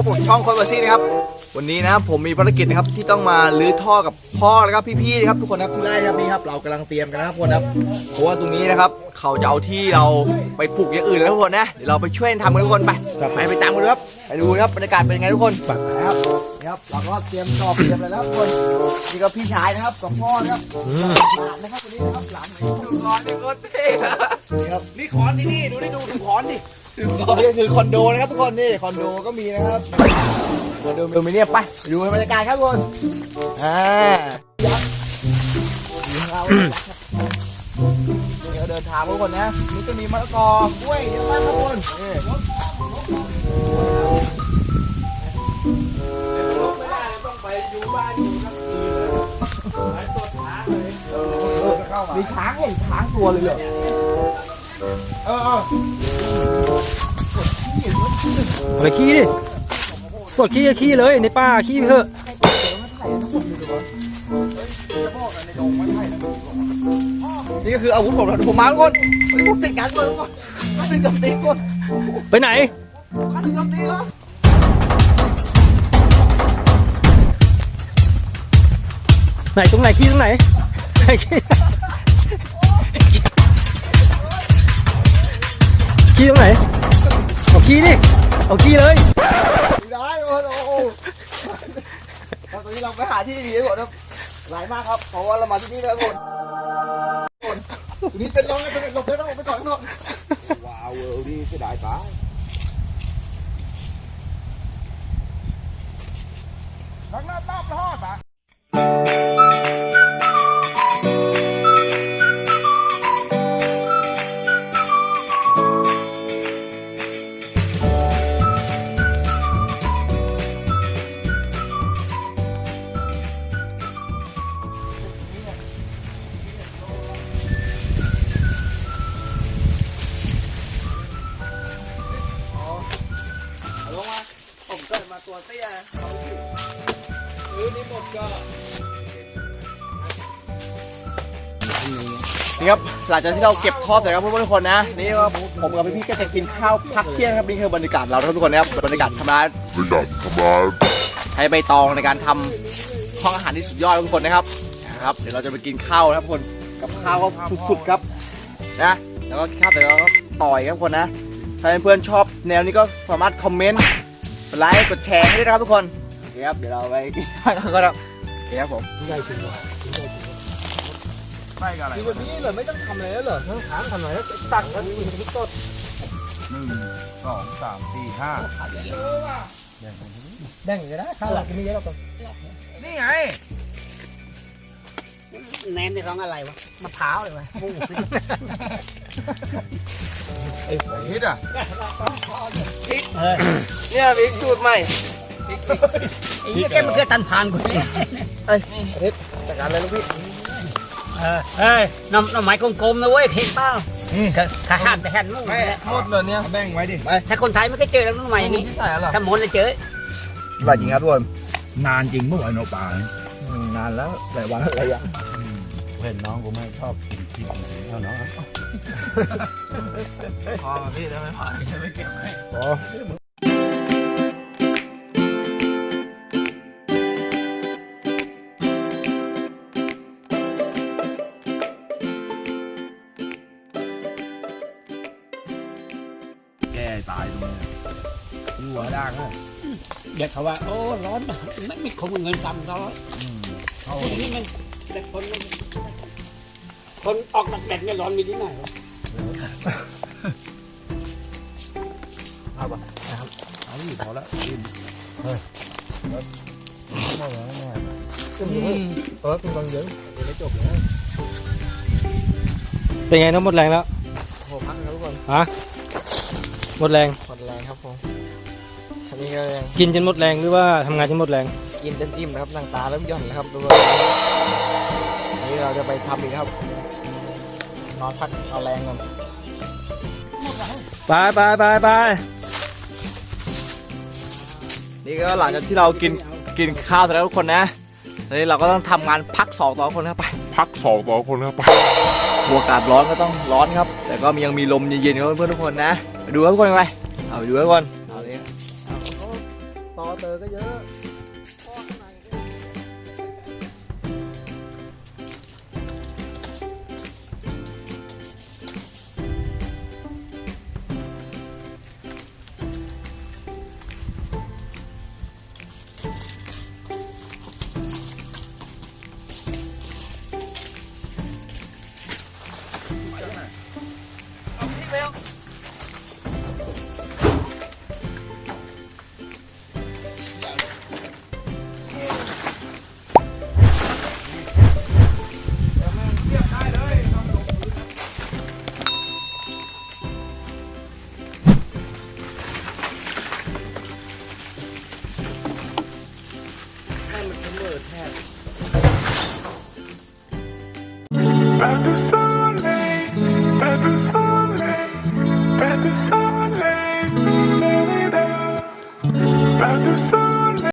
บกับช่องคนเบอร์ซี่นะครับ วันนี้นะครับผมมีภารกิจนะครับที่ต้องมาลื้อท่อกับพ่อแล้วก็พี่ๆนะครับทุกคนครับที่ไร่นะครับนี่ครับเรากำลังเตรียมกันนะครับทุกคนครับเพราะว่าตรงนี้นะครับเขาจะเอาที่เราไปปลูกอย่างอื่นแล้วทุกคนนะเดี๋ยวเราไปช่วยทำกันทุกคนไปไปไปตามกันเลยครับไปดูนะครับบรรยากาศเป็นยังไงทุกคนไปครับนี่ครับเราก็เตรียมจอบเตรียมอะไรแล้วทุกคนนี่ก็พี่ชายนะครับกับพ่อนะครับหลานนะครับวันนี้นะครับหลานไหนดูก่อนนี่โคตรเท่นี่ครับนี่ขอนที่นี่ดูนี่ดูดูขอนดิ นี่ก็คือคอนโดนะครับทุกคนนี่คอนโดก็มีนะครับคอนโดมิเนียมไปไปดูบรรยากาศครับทุกคนอ่ายักษ์อยู่ของเราเดี๋ยวเดินทางทุกคนนะนี่ก็มีมะละกอกล้วยเยอะมากครับทุกคนนี่ไม่ได้ต้องไปยูบ้านยู่ทั้งคืนตรวจหาเลยเออมีช้างเห็นช้างตัวเลยเหรอ เออเออไปขี้ดิกดขี้ก็ขี้เลยในป่าขี้เถอะนี่ก็คืออาวุธผมนะผมมาทุกคนวันนี้ผมติดการเลยทุกคนมาถึงกับตีกคนไปไหนมาถึงกับตีแล้วไหนตรงไหนขี้ตรงไหนไหนขี้ ขี้ตรงไหนเอาขี้ดิเอาขี้เลยไม่ได้ทุกคนโอ้โหตอนนี้เราไปหาที่ดีๆทุกคนครับหลายมากครับเพราะว่าเรามาที่นี่แล้วทุกคนทุกคนทีนี้เป็นร้องกันเป็นหลบเลยต้องออกไปก่อนข้างนอกว้าวเวอร์ดีเสียดายตายข้างหน้าต้อมทอดปะ ผมเกิดมาตัวเตี้ยหรือนี่หมดก็นี่ครับหลังจากที่เราเก็บท่อเสร็จครับเพื่อนๆทุกคนนะนี่ก็ผมกับพี่ๆก็จะกินข้าวพักเที่ยงครับนี่คือบรรยากาศเราทุกคนนะครับบรรยากาศธรรมดาไม่ดันทำร้ายใช้ใบตองในการทำห้องอาหารที่สุดยอดทุกคนนะครับนะครับ เดี๋ยวเราจะไปกินข้าวนะครับทุกคนกับข้าวก็สุดๆครับนะแล้วก็กินข้าวเสร็จแล้วก็ต่อยครับทุกคนนะถ้าเพื่อนๆชอบแนวนี้ก็สามารถคอมเมนต์ กดไลค์กดแชร์ให้ด้วยนะครับทุกคนโอเคครับเดี๋ยวเราไปกินข้าวกันครับโอเคครับผมไม่กับอะไรกินแบบนี้เหรอไม่ต้องทำอะไรแล้วเหรอต้องถามทำอะไรตักแล้วกินทุกต้นหนึ่งสองสามสี่ห้าแบ่งเลยนะข้าวหลักมีเยอะหรอกนี่ไงแนนในร้องอะไรวะมะพร้าวเลยวะฮิตอะ เนี่ยบิ๊กสูตรใหม่ไอ้เหี้ยแกมันเคยตันผ่านกูเนี่ยจัดการเลยลูกพี่เออเฮ้ยน้ำน้ำไม้กลมๆนะเว้ยเห็นเปล่าขาหันไปหันนู่นหมดเลยเนี่ยแบ่งไว้ดิถ้าคนไทยไม่เคยเจอแล้วน้ำไม้นี้ถ้าหมดเลยเจออร่อยจริงครับทุกคนนานจริงเมื่อวานโนปลาอืมนานแล้วหลายวันหลายอย่าง เห็นน้องกูไม่ชอบกินที่เอาน้องพอพี่ได้ไหมผ่านจะไม่เก็บไหมแก่ตายตรงนี้หัวด่างอะเด็กเขาว่า โอ้ ร้อนไม่มีคนเงินกำเขาเอานี่มัน เด็กคนมันคนออกหนักแดดไม่ร้อนมีที่ไหนวะเอาอยู่พอแล้วกินเออคุณกองเยอะเป็นไงน้องหมดแรงแล้วโอ้พักนะครับทุกคนฮะหมดแรงหมดแรงครับผมอันนี้ก็ยังกินจนหมดแรงหรือว่าทำงานจนหมดแรง กินเต็มอิ่มนะครับหนังตาเริ่มหย่อนนะครับทุกคนอั นนี้เราจะไปทำอีกครับนอนพักเอาแรงก่อนไปไปไปไปนี่ก็หลังจากที่เรากินกินข้าวเสร็จแล้วทุกคนนะทีนี้เราก็ต้องทำงานพักสองต่อคนครับไป พักสองต่อคนครับอากาศร้อนก็ต้องร้อนครับ แต่ก็ยังมีลมเย็นๆครับเพื่อนๆทุกคนนะไปดูครับทุกคนไปเอาไปดูครับทุกคนเอาเลยเอาเตอร์ก็เยอะ out.